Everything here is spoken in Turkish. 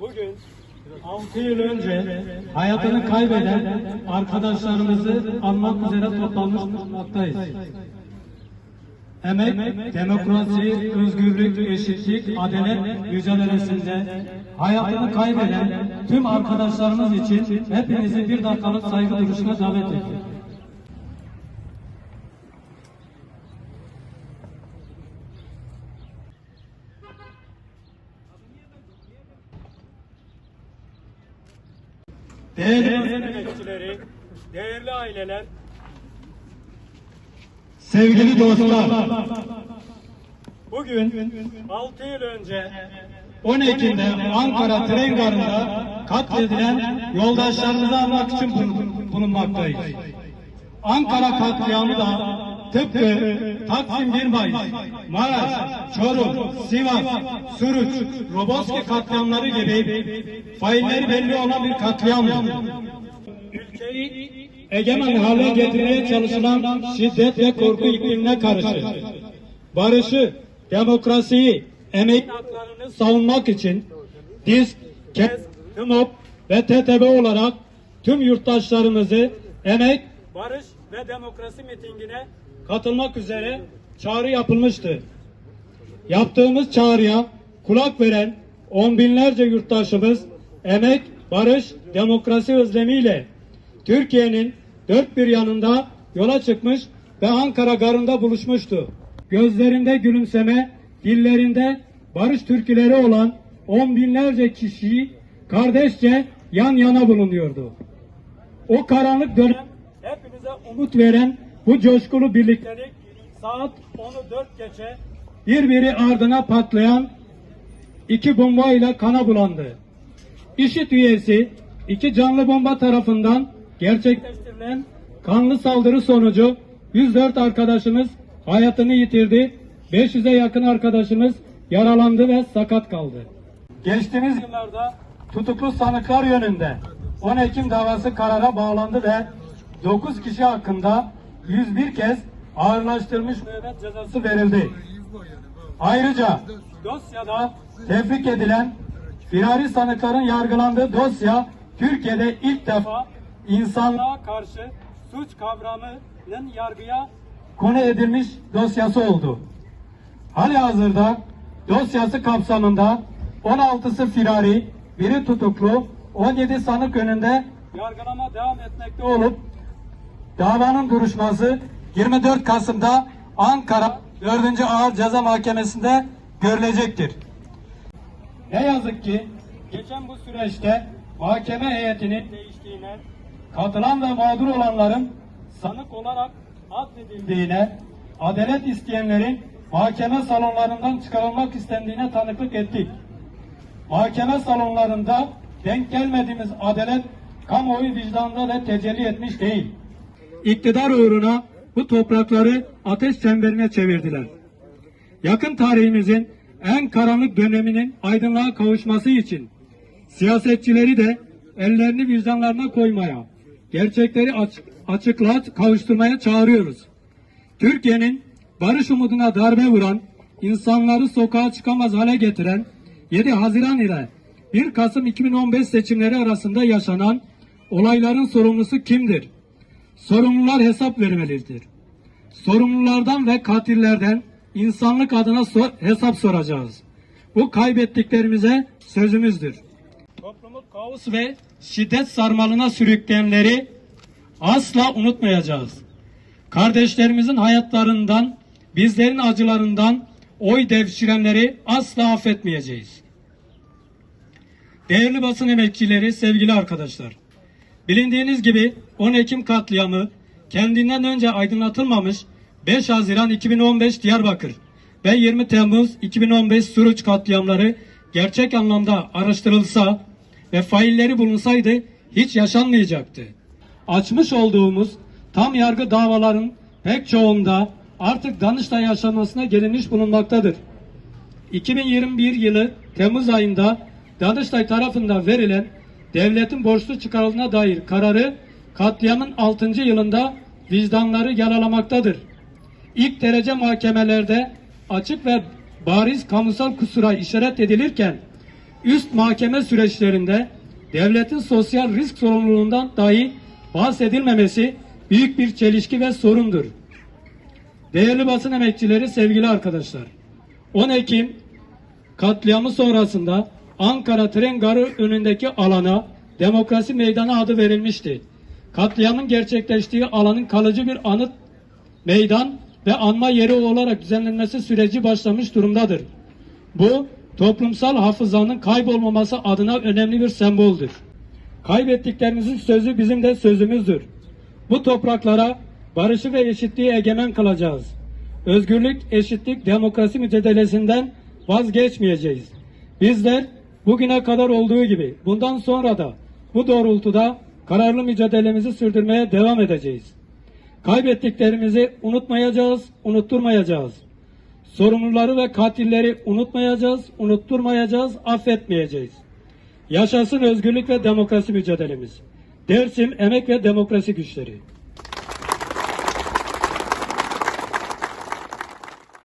Bugün 6 yıl önce hayatını kaybeden arkadaşlarımızı anmak üzere toplanmış bulunmaktayız. Emek, demokrasi, özgürlük, eşitlik, adalet mücadelesinde hayatını kaybeden tüm arkadaşlarımız için hepinizi bir dakikalık saygı duruşuna davet ediyorum. Değerli basın emekçileri, değerli aileler, sevgili dostlar, bugün 6 yıl önce 10 Ekim'de Ankara tren garında katledilen yoldaşlarımızı almak için bulun- bulunmaktayız. Ankara katliamı da tıpkı Taksim 1 Mayıs, Maraş, Çorum, Sivas, Suruç, Roboski katliamları gibi failleri belli olan bir katliamdır. Ülkeyi egemen hale getirmeye çalışılan şiddet ve korku iklimine karşı barışı, demokrasiyi, emek haklarını savunmak için DİSK, KES, TMOP ve TTB olarak tüm yurttaşlarımızı emek, barış ve demokrasi mitingine katılmak üzere çağrı yapılmıştı. Yaptığımız çağrıya kulak veren on binlerce yurttaşımız emek, barış, demokrasi özlemiyle Türkiye'nin dört bir yanında yola çıkmış ve Ankara garında buluşmuştu. Gözlerinde gülümseme, dillerinde barış türküleri olan on binlerce kişi kardeşçe yan yana bulunuyordu. O karanlık dönem hepinize umut veren bu coşkulu birliktelik saat 10'u 4 geçe birbiri ardına patlayan iki bomba ile kana bulandı. İşit üyesi iki canlı bomba tarafından gerçekleştirilen kanlı saldırı sonucu 104 arkadaşımız hayatını yitirdi. 500'e yakın arkadaşımız yaralandı ve sakat kaldı. Geçtiğimiz yıllarda tutuklu sanıklar yönünde 10 Ekim davası karara bağlandı ve 9 kişi hakkında 101 kez ağırlaştırılmış müebbet cezası verildi. Ayrıca dosyada tefrik edilen firari sanıkların yargılandığı dosya Türkiye'de ilk defa insanlığa karşı suç kavramının yargıya konu edilmiş dosyası oldu. Hali hazırda dosyası kapsamında 16'sı firari, biri tutuklu, 17 sanık önünde yargılama devam etmekte olup davanın duruşması 24 Kasım'da Ankara 4. Ağır Ceza Mahkemesi'nde görülecektir. Ne yazık ki geçen bu süreçte mahkeme heyetinin değiştiğine, katılan ve mağdur olanların sanık olarak addedildiğine, adalet isteyenlerin mahkeme salonlarından çıkarılmak istendiğine tanıklık ettik. Mahkeme salonlarında denk gelmediğimiz adalet kamuoyu vicdanında da tecelli etmiş değil. İktidar uğruna bu toprakları ateş çemberine çevirdiler. Yakın tarihimizin en karanlık döneminin aydınlığa kavuşması için siyasetçileri de ellerini vicdanlarına koymaya, gerçekleri açık, açıklığa kavuşturmaya çağırıyoruz. Türkiye'nin barış umuduna darbe vuran, insanları sokağa çıkamaz hale getiren 7 Haziran ile 1 Kasım 2015 seçimleri arasında yaşanan olayların sorumlusu kimdir? Sorumlular hesap vermelidir. Sorumlulardan ve katillerden insanlık adına so- hesap soracağız. Bu kaybettiklerimize sözümüzdür. Toplumu kaos ve şiddet sarmalına sürükleyenleri asla unutmayacağız. Kardeşlerimizin hayatlarından, bizlerin acılarından oy devşirenleri asla affetmeyeceğiz. Değerli basın emekçileri, sevgili arkadaşlar. Bilindiğiniz gibi 10 Ekim katliamı kendinden önce aydınlatılmamış 5 Haziran 2015 Diyarbakır ve 20 Temmuz 2015 Suruç katliamları gerçek anlamda araştırılsa ve failleri bulunsaydı hiç yaşanmayacaktı. Açmış olduğumuz tam yargı davaların pek çoğunda artık Danıştay aşamasına gelinmiş bulunmaktadır. 2021 yılı Temmuz ayında Danıştay tarafından verilen devletin borçlu çıkarıldığına dair kararı katliamın 6. yılında vicdanları yaralamaktadır. İlk derece mahkemelerde açık ve bariz kamusal kusura işaret edilirken üst mahkeme süreçlerinde devletin sosyal risk sorumluluğundan dahi bahsedilmemesi büyük bir çelişki ve sorundur. Değerli basın emekçileri, sevgili arkadaşlar. 10 Ekim katliamı sonrasında Ankara tren garı önündeki alana Demokrasi Meydanı adı verilmişti. Katliamın gerçekleştiği alanın kalıcı bir anıt meydan ve anma yeri olarak düzenlenmesi süreci başlamış durumdadır. Bu toplumsal hafızanın kaybolmaması adına önemli bir semboldür. Kaybettiklerimizin sözü bizim de sözümüzdür. Bu topraklara barışı ve eşitliği egemen kılacağız. Özgürlük, eşitlik, demokrasi mücadelesinden vazgeçmeyeceğiz. Bizler bugüne kadar olduğu gibi bundan sonra da bu doğrultuda kararlı mücadelemizi sürdürmeye devam edeceğiz. Kaybettiklerimizi unutmayacağız, unutturmayacağız. Sorumluları ve katilleri unutmayacağız, unutturmayacağız, affetmeyeceğiz. Yaşasın özgürlük ve demokrasi mücadelemiz. Dersim Emek ve Demokrasi Güçleri.